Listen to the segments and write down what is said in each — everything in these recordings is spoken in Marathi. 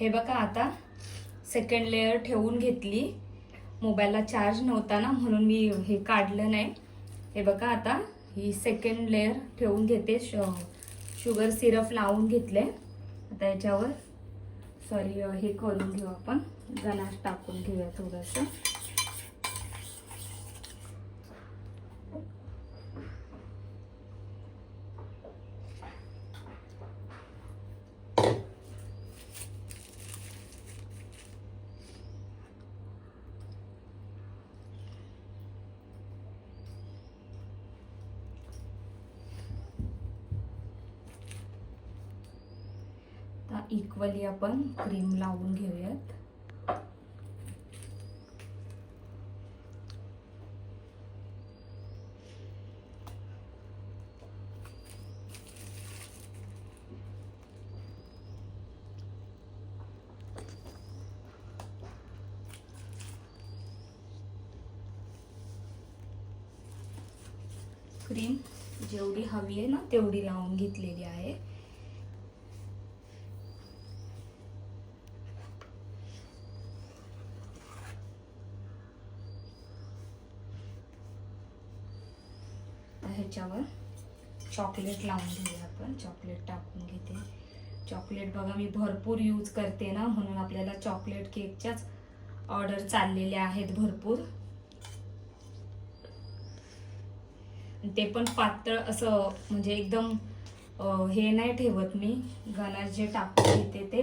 हे बघा आता सेकंड लेअर ठेवून घेतली. मोबाईलला चार्ज नव्हता ना म्हणून मी हे काढलं नाही. हे बघा आता ही सेकंड लेअर ठेवून घेते. श शुगर सिरप लावून घेतले आता याच्यावर सॉरी हे करून घेऊ आपण. गणाश टाकून घेऊया थोडंसं. इक्वली आपण क्रीम लावून घेऊयात. क्रीम जेवढी हवी आहे ना तेवढी लावून घेतलेली आहे. ह्याच्यावर चॉकलेट लावून घेऊया आपण. चॉकलेट टाकून घेते. चॉकलेट बघा मी भरपूर यूज करते ना म्हणून आपल्याला चॉकलेट केकच्याच ऑर्डर चाललेल्या आहेत भरपूर. ते पण पातळ असं म्हणजे एकदम हे नाही ठेवत मी. गणाश जे टाकून घेते ते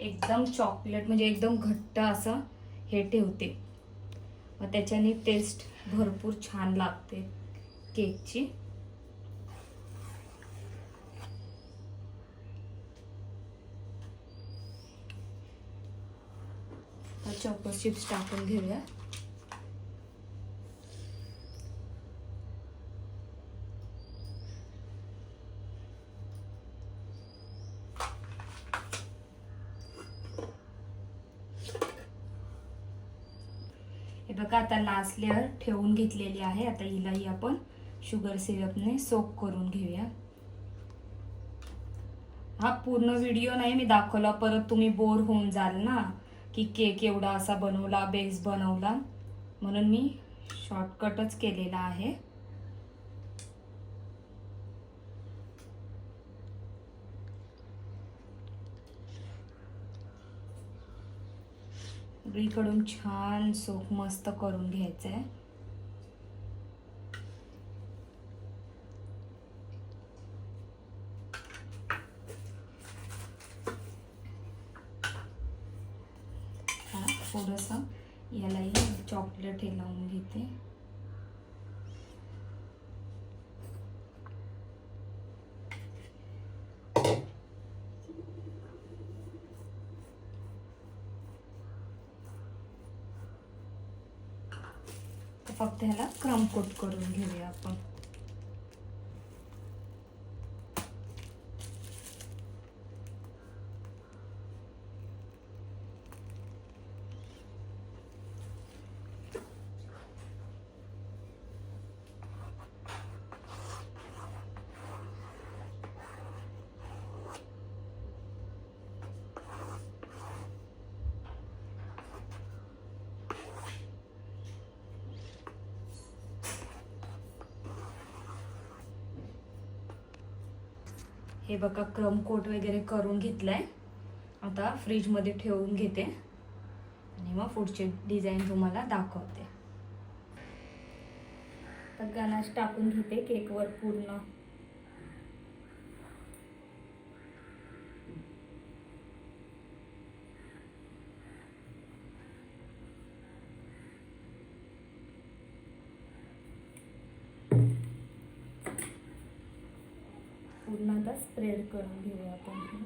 एकदम चॉकलेट म्हणजे एकदम घट्ट असं हे ठेवते. मग त्याच्याने टेस्ट भरपूर छान लागते. केकची. चॉको चिप्स टाकून घेऊया. हे बघा आता लास्ट लेअर ठेवून घेतलेली आहे. आता हिलाही आपण शुगर सिरपने सोक करून घेऊया. हा पूर्ण व्हिडिओ नाही मी दाखवला. परत तुम्ही बोर होऊन जाल ना की केक एवढा असा बनवला बेस बनवला. म्हणून मी शॉर्टकटच केलेला आहे. सगळीकडून छान सोप मस्त करून घ्यायचं आहे हा थोडंसं. यालाही चॉकलेट हे लावून घेते. फक्त ह्याला क्रम कोट करून घेऊया आपण. हे बघा क्रम कोट वगैरे करून घेतलाय. आता फ्रीजमध्ये ठेवून घेते. आणि मग पुढचे डिझाईन तुम्हाला दाखवते. तर गणाश टाकून घेते केकवर पूर्ण पूर्ण आता स्प्रेड करून घेऊया आपण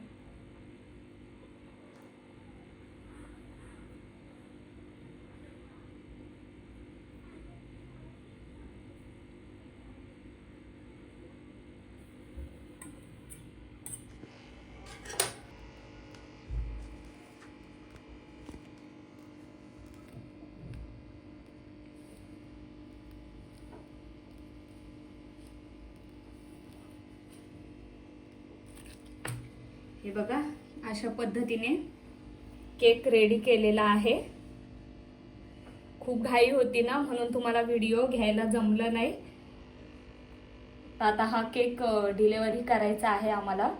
हे. बघा अशा पद्धतीने केक रेडी केलेला आहे. खूप घाई होती ना म्हणून तुम्हाला व्हिडिओ घ्यायला जमलं नाही. तर आता हा केक डिलेवरी करायचा आहे आम्हाला.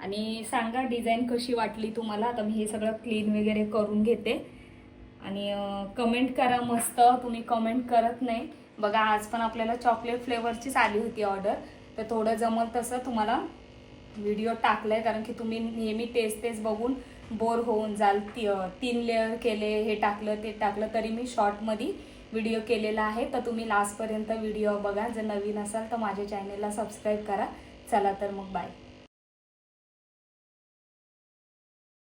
आणि सांगा डिझाईन कशी वाटली तुम्हाला? आता मी हे सगळं क्लीन वगैरे करून घेते. आणि कमेंट करा मस्त तुम्ही कमेंट करत नाही. बघा आज पण आपल्याला चॉकलेट फ्लेवरचीच आली होती ऑर्डर तर थोडं जमल तसं तुम्हाला व्हिडिओ टाकलाय कारण की तुम्ही नेहमी तेच तेच बघून बोर होऊन जाल. ती तीन लेअर केले हे टाकलं ते टाकलं तरी मी शॉर्टमध्ये व्हिडिओ केलेला आहे. तर तुम्ही लास्टपर्यंत व्हिडिओ बघा. जर नवीन असाल तर माझ्या चॅनेलला सबस्क्राईब करा. चला तर मग बाय